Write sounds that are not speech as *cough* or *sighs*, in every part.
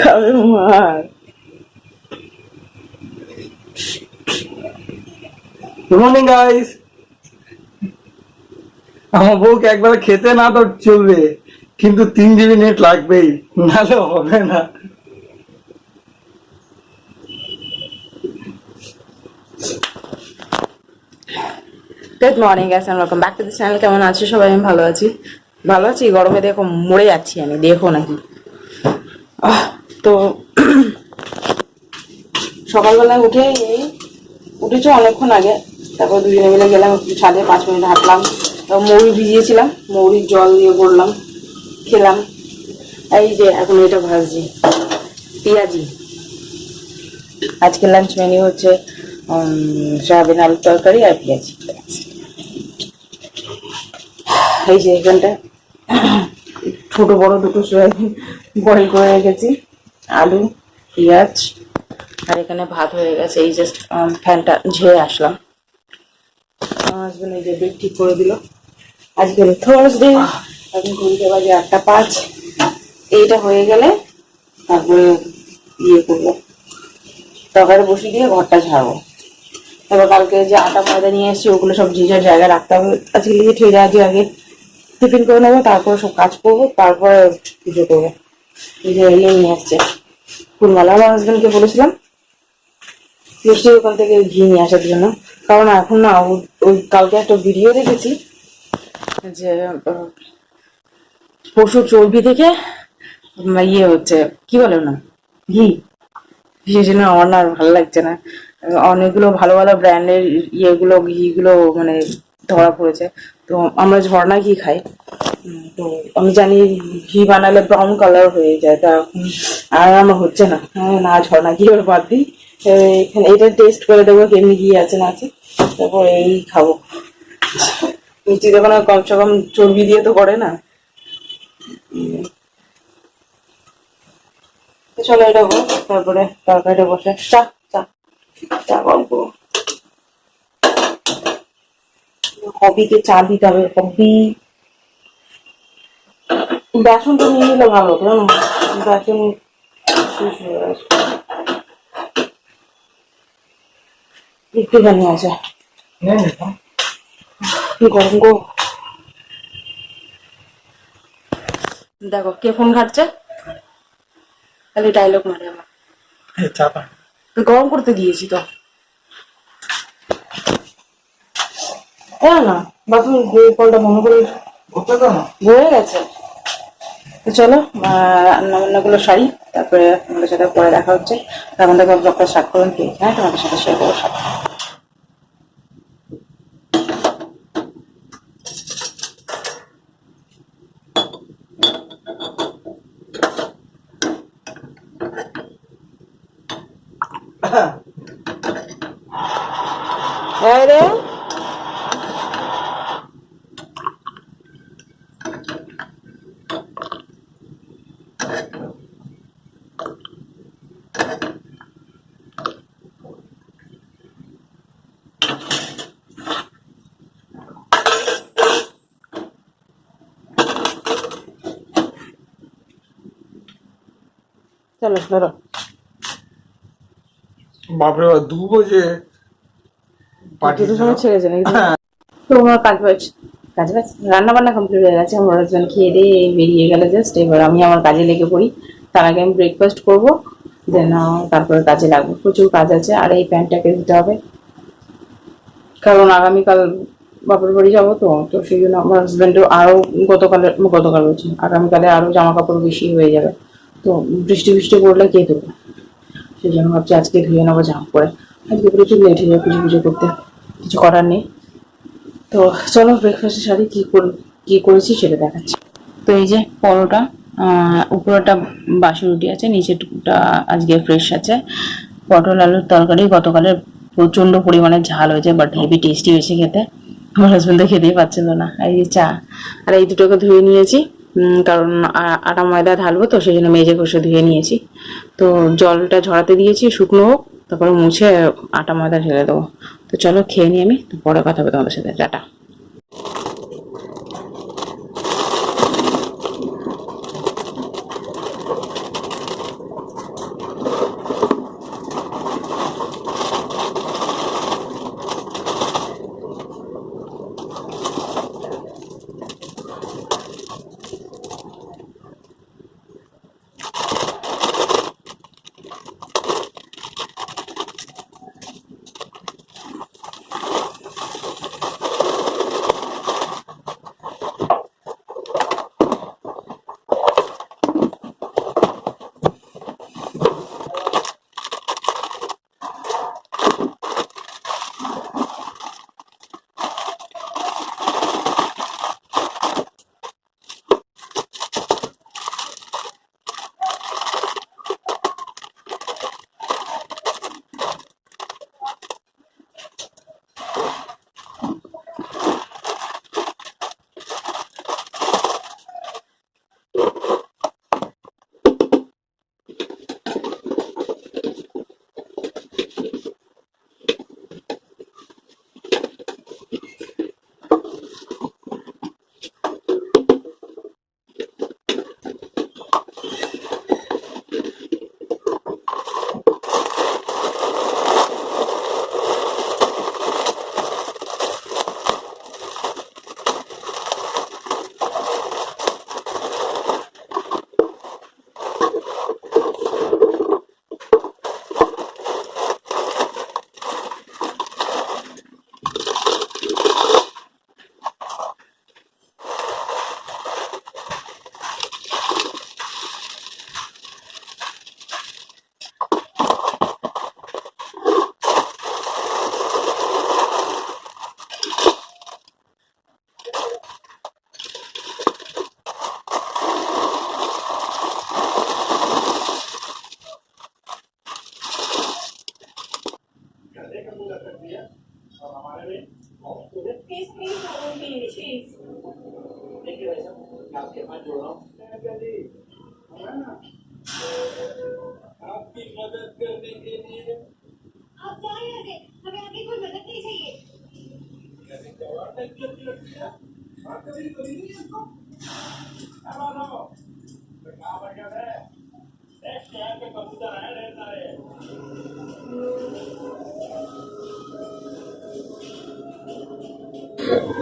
খাবে মার good morning guys আমার বউকে একবার খেতে না তো চলবে। কিন্তু তিন জিবি নেট লাগবেই। নাহলে হবে না। Good morning guys and welcome back to this channel কেমন আছো সবাই? আমি ভালো আছি। ভালো আছি, গরমে দেখো মরে যাচ্ছি আমি। দেখো নাকি। তো সকালবেলায় উঠে এই উঠেছো অনেকক্ষণ আগে। তারপর দুজনে মিলে গেলাম একটু ছাদে, পাঁচ মিনিট হাঁটলাম। মৌরি ভিজিয়েছিলাম, মৌরির জল দিয়ে করলাম খেলাম। এই যে এখন এটা ভাজছি, পেঁয়াজি। আজকে লাঞ্চ মেনু হচ্ছে সয়াবিন আলুর তরকারি আর পেঁয়াজি। এই যে এখানটা ছোট বড় দুটো সয়াবিন। বয়েল করে রেখেছি আলু পেঁয়াজ আর এখানে ভাত হয়ে গেছে এই জাস্ট ফ্যানটা ঝেড়ে আসলাম। আমার হাজবেন্ড এই যে বেড ঠিক করে দিল। আজকে থার্সডে এখন ঘুরতে বাজে আটটা পাঁচ। এইটা হয়ে গেলে তারপরে ইয়ে করব। তরকারি বসিয়ে দিয়ে ঘরটা ঝাড়বো। তারপর কালকে যে আটা ময়দা নিয়ে এসেছি ওগুলো সব যে যার জায়গায় রাখতে হবে। আজকে লিখে ঠিক আজকে আগে। টিফিন করে নেব তারপরে সব কাজ করব তারপরে পুজো করব। যে বলেছিলাম মিষ্টির ওখান থেকে ঘি নিয়ে আসার জন্য। কারণ এখন না ওই কালকে একটা ভিডিও দেখেছি, যে পশুর চর্বি থেকে ইয়ে হচ্ছে, কি বলে না ঘি। সেই জন্য আমার না ভালো লাগছে না। অনেকগুলো ভালো ভালো ব্র্যান্ডের ইয়েগুলো, ঘিগুলো মানে ধরা পড়েছে। তো আমরা ঝর্ণা ঘি খাই। তো আমি জানি ঘি বানালে ব্রাউন কালার হয়ে যায় তা আর আমার হচ্ছে না। হ্যাঁ, না ঝর্ণা ঘি ওর বাদ দিই। এখানে এটা টেস্ট করে দেবো কেমনি ঘি আছে না আছে তারপর এই খাব। মিষ্টি যখন কমসে কম চর্বি দিয়ে তো করে না। চলো এটা তারপরে তরকারিটা বসে। চা চা চা গল্প। হবিকে চা দিতে হবে হবি বেসনটা নিয়ে নিলে ভালো হতো বেসন শেষ হয়ে গেছে। একটুখানি আছে গরম গো? দেখো কে ফোন ঘাটছে? খালি ডায়লগ মারে আমার। গরম করতে দিয়েছি তো। হ্যাঁ না বাথরুম কলটা বন্ধ করে হয়ে গেছে। তো চলো রান্না বান্নাগুলো সারি তারপরে তোমাদের সাথে পরে দেখা হচ্ছে। এখন থেকে ব্লগটা স্টার্ট করুন কি হ্যাঁ তোমাদের সাথে শেয়ার করব সব হ্যাঁ রে চলো ধরো। বাপরে বাপ দু বজে দুটোর সময় ছেড়েছে নাকি? তো আমার কাজ বাজ কাজ বাজ রান্না বান্না কমপ্লিট হয়ে গেছে আমার হাজব্যান্ড খেয়ে দিয়ে বেরিয়ে গেলে জাস্ট এবার আমি আমার কাজে লেগে পড়ি। তার আগে আমি ব্রেকফাস্ট করব দেন তারপরে কাজে লাগবো। প্রচুর কাজ আছে আর এই প্যান্টটাকে দিতে হবে। কারণ আগামীকাল বাপের বাড়ি যাব তো তো সেই জন্য আমার হাজব্যান্ডের আরও গতকালের গতকাল হচ্ছে আগামীকালে আরও জামা কাপড় বেশি হয়ে যাবে। তো বৃষ্টি বৃষ্টি পড়লে কে দেবে? সেই জন্য ভাবছি আজকে ধুয়ে নেব জামা পরে। আজকে প্রচুর লেট হয়ে যাবে পুজো পুজো করতে। কিছু করার নেই। তো চলো ব্রেকফাস্টের সাথে কি কর কি করেছি সেটা দেখাচ্ছি। তো এই যে পরোটা উপরটা বাসি রুটি আছে, নিচেরটা আজকে ফ্রেশ আছে। পটল আলুর তরকারি, গতকালের প্রচণ্ড পরিমাণে ঝাল হয়েছে বাট হেভি টেস্টি হয়েছে খেতে। আমার হাজবেন্ড তো খেতেই পাচ্ছিল না। এই যে চা, আর এই দুটোকে ধুয়ে নিয়েছি। কারণ আটা ময়দা ঢালবো তো, সেই জন্য মেঝে কষে ধুয়ে নিয়েছি। তো জলটা ঝরাতে দিয়েছি, শুকনো হোক, তারপরে মুছে আটা ময়দা ঢেলে দেবো। তো চলো খেয়ে নিই আমি পরে কথা হবে তোমাদের সাথে, টাটা।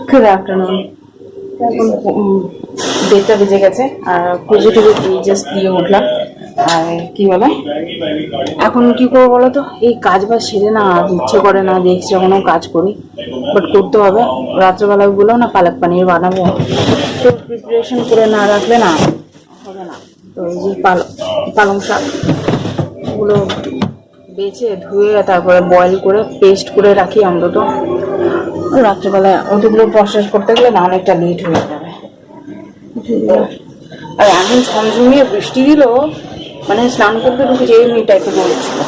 গুড আফটারনুন এখন দেড়টা বেজে গেছে আর পুজো টুজো জাস্ট দিয়ে উঠলাম। আর কি বলে? এখন কি করব বলো তো? এই কাজ বাজ সেরে না ইচ্ছে করে না, দেখছি কোনো কাজ করি। বাট করতে হবে। রাত্রেবেলা গুলো না, পালক পানির বানাবো। তো প্রিপারেশন করে না রাখলে না, হবে না। তো এই যে পালক পালং শাক ওগুলো বেছে ধুয়ে তারপরে বয়েল করে পেস্ট করে রাখি অন্তত। রাত্রেবেলা ওগুলো প্রসেস করতে গেলে না অনেকটা লেট হয়ে যাবে। আর এখন ঝমঝমিয়ে বৃষ্টি দিল মানে স্নান করতে ঢুকে যে এমনি টাইপের বলেছিল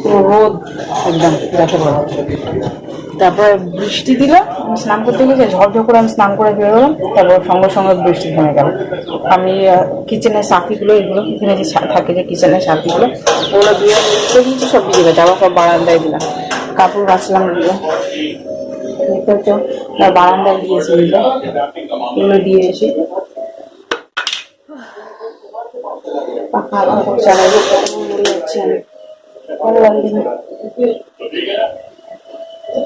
পুরো রোদ একদম দেখে বলা তারপরে বৃষ্টি দিল স্নান করতে গেছে ঝরঝর করে আমি স্নান করে বেরোলাম, তারপর সঙ্গে সঙ্গে বৃষ্টি থেমে গেল। আমি কিচেনের সাফিগুলো এগুলো, এখানে যে থাকে যে কিচেনের সাফিগুলো, ওগুলো দিয়ে দিয়েছি সব ভিজে গেছে। আবার সব বারান্দায় দিলাম। কাপড় বাঁচলাম এগুলো। দেখতে বারান্দায় দিয়েছি এগুলো দিয়ে এসে ভালো লাগে না।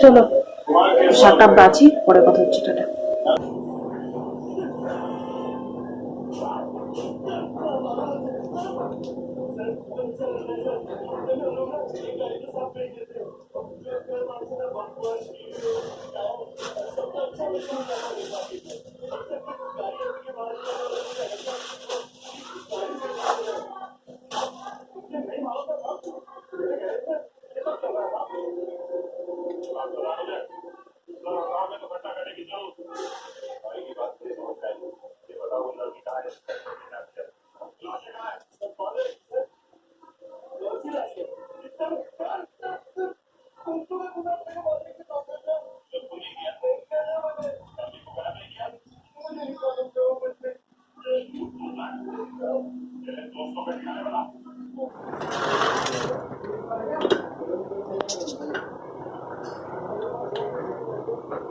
চলো শাকটা বাছি পরে কথা হচ্ছে টাটা और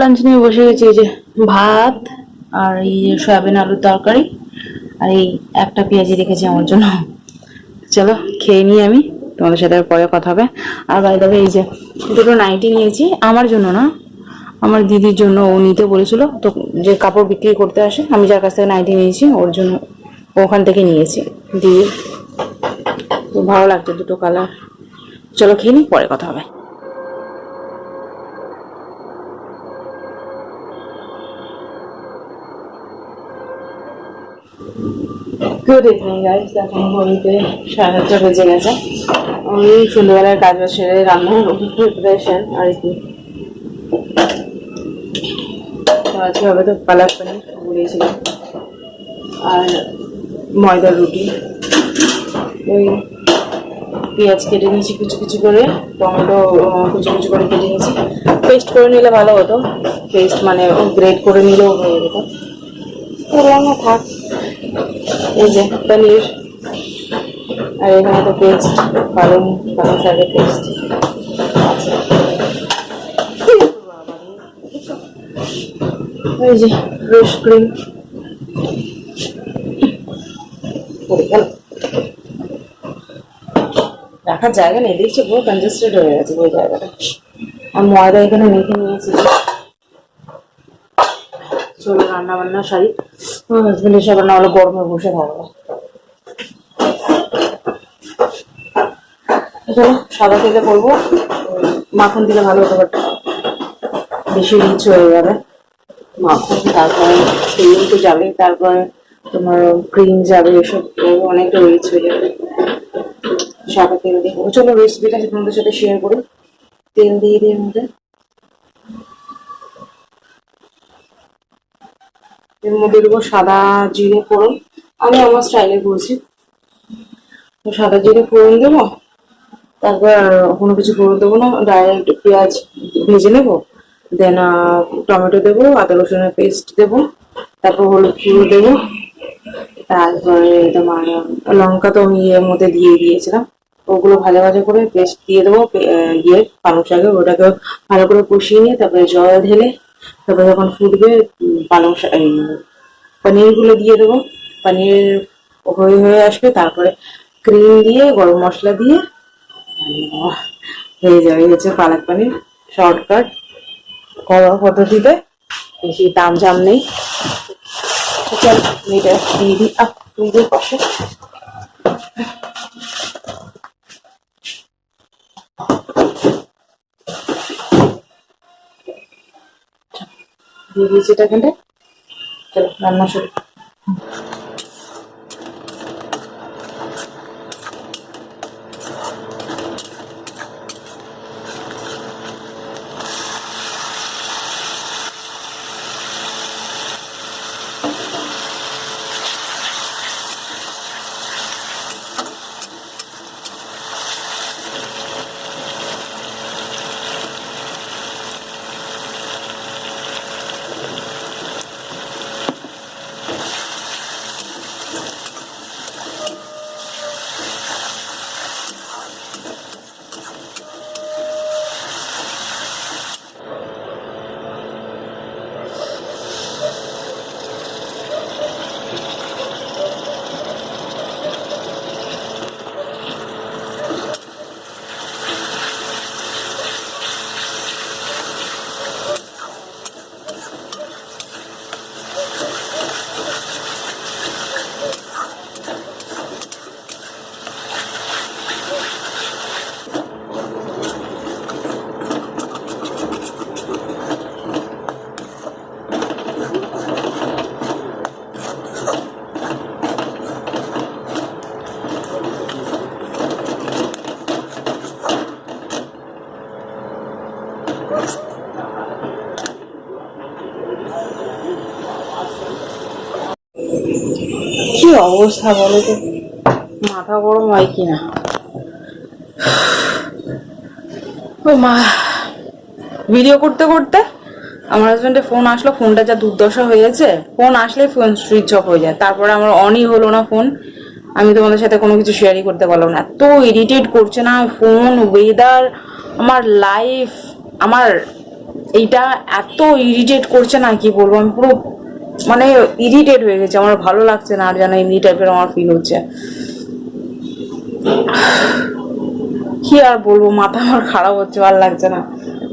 লাঞ্চ নিয়ে বসে গেছি, এই যে ভাত আর এই যে সয়াবিন আলুর তরকারি আর এই একটা পেঁয়াজি রেখেছি আমার জন্য। চলো খেয়ে নিই আমি, তোমাদের সাথে পরে কথা হবে। আর বাই দেবে এই যে দুটো নাইটি নিয়েছি, আমার জন্য না, আমার দিদির জন্য, ও নিতে বলেছিল, তো যে কাপড় বিক্রি করতে আসে, আমি যার কাছ থেকে নাইটি নিয়েছি, ওর জন্য ওখান থেকে নিয়েছি দিদি তো ভালো লাগছে দুটো কালার চলো খেয়ে নিই, পরে কথা হবে। গুড ইভিনিং গাইস এখন ঘড়িতে সাড়ে সাতটা বেজে গেছে। আমি সন্ধ্যেবেলার কাজ বাজ সেরে রান্নার প্রিপারেশন আর কি আজকে হবে তো পালাক পানির আর ময়দার রুটি। ওই পেঁয়াজ কেটে নিয়েছি কুচি কুচি করে, টমেটো কুচি কুচি করে কেটে নিয়েছি। পেস্ট করে নিলে ভালো হতো। পেস্ট মানে গ্রেট করে নিলেও হয়ে যেত। করলাম না থাক। এই যে পনির আর এখানে তো পেস্ট পালং পালং শাকের পেস্ট। এই যে ফ্রেশ ক্রিম রাখার জায়গা নেই, দেখছি পুরো কনজেস্টেড হয়ে গেছে ওই জায়গাটা। আর ময়দা এখানে মেখে নিয়েছি। চলো রান্না বান্না সারি। আমার হাজবেন্ড না হলে গরমে বসে থাকবে। চলো সাদা তেলে করব। মাখন দিলে ভালো হতে পারত বেশি রিচ হয়ে যাবে। মাখন, তারপরে তেল তো যাবে তারপরে তোমার ক্রিম যাবে এসব অনেকটা রিচ হয়ে যাবে। সাদা তেল দিয়ে চলো রেসিপিটা তোমাদের সাথে শেয়ার করি। তেল দিয়ে দিয়ে মধ্যে এর মধ্যে দেবো সাদা জিরে ফোড়ন। আমি আমার স্টাইলে করছি। সাদা জিরে ফোড়ন দেবো। তারপর কোনো কিছু ফোড়ন দেবো না। ডাইরেক্ট পেঁয়াজ ভেজে নেব। দেন টমেটো দেবো, আদা রসুনের পেস্ট দেবো। তারপর হলুদ গুঁড়ো দেবো। তারপরে তোমার লঙ্কা তো আমি এর মধ্যে দিয়ে দিয়েছিলাম। ওগুলো ভাজা ভাজা করে পেস্ট দিয়ে দেবো। ইয়ে পালং শাকে ওটাকে ভালো করে কষিয়ে নিয়ে তারপরে জল ঢেলে তারপরে যখন ফুটবে পালং এই পনিরগুলো দিয়ে দেবো। পনির হয়ে হয়ে আসবে, তারপরে ক্রিম দিয়ে, গরম মশলা দিয়ে হয়ে যাবে হচ্ছে পালক পনির শর্টকাট ঘরোয়া পদ্ধতিতে, বেশি দাম জাম নেই। এটা দিয়ে দিই দিয়ে পাশে। দিয়ে দিয়েছি এটা এখানটা চলো রান্না শুরু। কি অবস্থা বলো তো? মাথা গরম হয় কিনা? ও মা। ভিডিও করতে করতে আমার হাজবেন্ডের ফোন আসলো ফোনটা যা দুর্দশা হয়েছে ফোন আসলে ফোন সুইচ অফ হয়ে যায়। তারপরে আমার অনই হলো না ফোন আমি তোমাদের সাথে কোনো কিছু শেয়ারই করতে পারলাম না। এত ইরিটেট করছে না ফোন ওয়েদার আমার লাইফ আমার এইটা এত ইরিটেট করছে না, কি বলব? আমি পুরো মানে ইরিটেট হয়ে গেছে। আমার ভালো লাগছে না আর যেন এমনি টাইপের আমার ফিল হচ্ছে। কি আর বলব, মাথা আমার খারাপ হচ্ছে ভালো লাগছে না।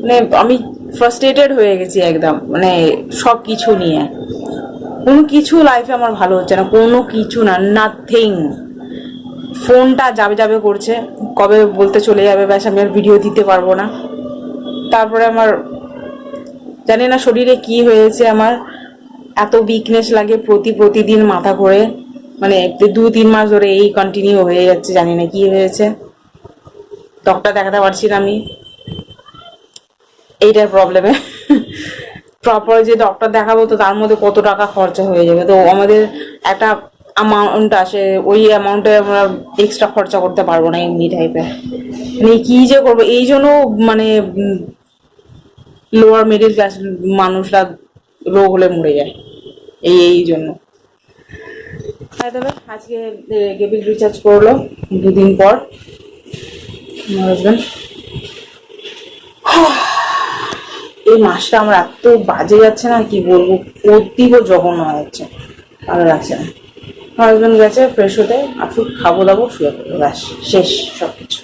মানে আমি ফ্রাস্ট্রেটেড হয়ে গেছি একদম মানে সব কিছু নিয়ে। কোনো কিছু লাইফে আমার ভালো হচ্ছে না, কোনো কিছু না নাথিং ফোনটা যাবে যাবে করছে, কবে বলতে চলে যাবে, ব্যাস আমি আর ভিডিও দিতে পারব না। তারপরে আমার, জানি না শরীরে কি হয়েছে, আমার এত উইকনেস লাগে প্রতি, প্রতিদিন মাথা ঘোরে। মানে দু, তিন মাস ধরে এই কন্টিনিউ হয়ে যাচ্ছে, জানি না কি হয়েছে। ডক্টর দেখাতে পারছি না আমি। এইটার প্রবলেমে প্রপার যে ডক্টর দেখাবো তো তার মধ্যে কত টাকা খরচা হয়ে যাবে। তো আমাদের একটা অ্যামাউন্ট আসে, ওই অ্যামাউন্টে আমরা এক্সট্রা খরচা করতে পারব না এমনি টাইপের মানে কী যে করব, এই জন্য মানে লোয়ার মিডিল ক্লাস মানুষরা রোগ হলে মরে যায়। এই এই জন্য। আজকে গেবিল রিচার্জ করল দুদিন পর। আমার হাজব্যান্ড *sighs* এই মাসটা আমার এত বাজে যাচ্ছে না, কি বলব? অতীব জঘন্য হয়ে যাচ্ছে ভালো লাগছে না। হাজব্যান্ড গেছে ফ্রেশ হতে, আসুক খাব দাবো শুয়ে পড়ব, ব্যাস, শেষ সব কিছু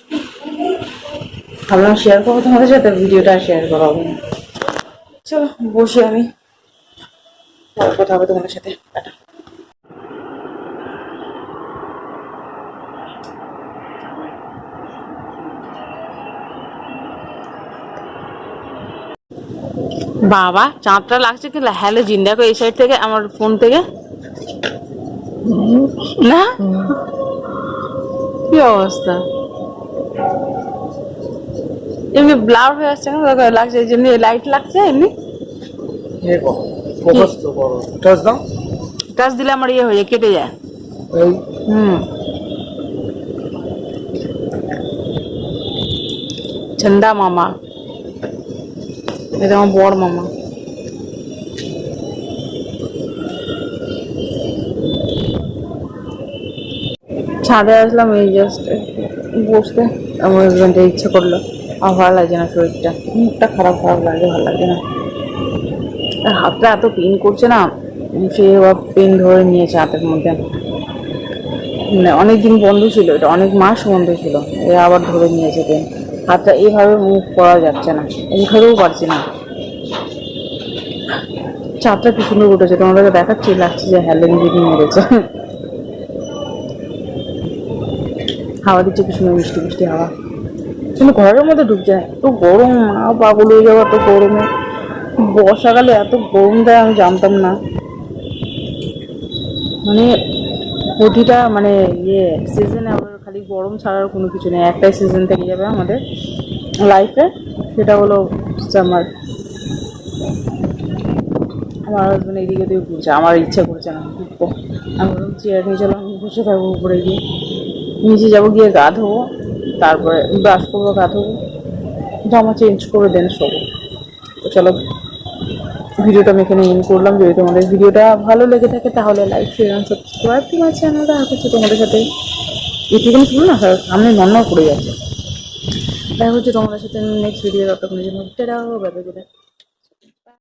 ভাবলাম শেয়ার করব, তোমাদের সাথে ভিডিওটা শেয়ার করা হবে না। চলো, বসি আমি। কথা হবে তোমাদের সাথে। বাবা, চাঁদটা লাগছে কি হ্যালো জিন দেখো এই সাইড থেকে? আমার ফোন থেকে? না? কি অবস্থা? এমনি ব্লার হয়ে আসছে না? লাগছে এই জন্য লাইট লাগছে এমনি? টাচ দাও। টাচ দিলে আমার ইয়ে হয়ে যায় কেটে যায়। হুম। চন্দা মামা। এটা আমার বড় মামা। ছাদে আসলাম এই জাস্ট বসতে। আমার হাজব্যান্ডে ইচ্ছে করল। আমার ভালো লাগছে না শরীরটা। মুখটা খারাপ খারাপ লাগে ভালো লাগে না। আর হাতটা এত পেন করছে না, সে পেন ধরে নিয়েছে হাতের মধ্যে। মানে অনেকদিন বন্ধ ছিল, এটা অনেক মাস বন্ধ ছিল, এ আবার ধরে নিয়েছে পেন হাতটা এইভাবে মুভ করা যাচ্ছে না, এইভাবেও পারছি না। চাপটা কি সুন্দর উঠেছে, তোমাদেরকে দেখাচ্ছি, লাগছে যে হ্যালেন দিদি মেরেছে। হাওয়া দিচ্ছে কি সুন্দর মিষ্টি মিষ্টি হাওয়া। কিন্তু ঘরের মধ্যে ঢুকছে না, এত গরম মা পাগল হয়ে যাওয়া এত গরমে। বর্ষাকালে এত গরম দেয়, আমি জানতাম না। মানে প্রতিটা মানে ইয়ে সিজনে আবার খালি গরম ছাড়ার কোনো কিছু নেই। একটাই সিজন থেকে যাবে আমাদের লাইফে সেটা হলো সামার আমার হাজবেন্ড এদিকে দিয়ে ঘুরছে, আমার ইচ্ছা করছে না আমি বললাম, চেয়ার নিয়ে চলো, আমি বসে থাকব উপরে গিয়ে। নিচে যাব গিয়ে গা ধোবো। তারপরে ব্রাশ করব গা জামা চেঞ্জ করে দেন সব তো চলো, ভিডিওটা আমি এখানে ইন করলাম। যদি তোমাদের ভিডিওটা ভালো লেগে থাকে তাহলে লাইক শেয়ার সাবস্ক্রাইব তোমার চ্যানেলটা হচ্ছে তোমাদের সাথে। এটুকুনি শুনুন না সামনে নন্না পড়ে যাচ্ছে। দেখা হচ্ছে তোমাদের সাথে নেক্সট ভিডিও ততক্ষণের জন্য টেরা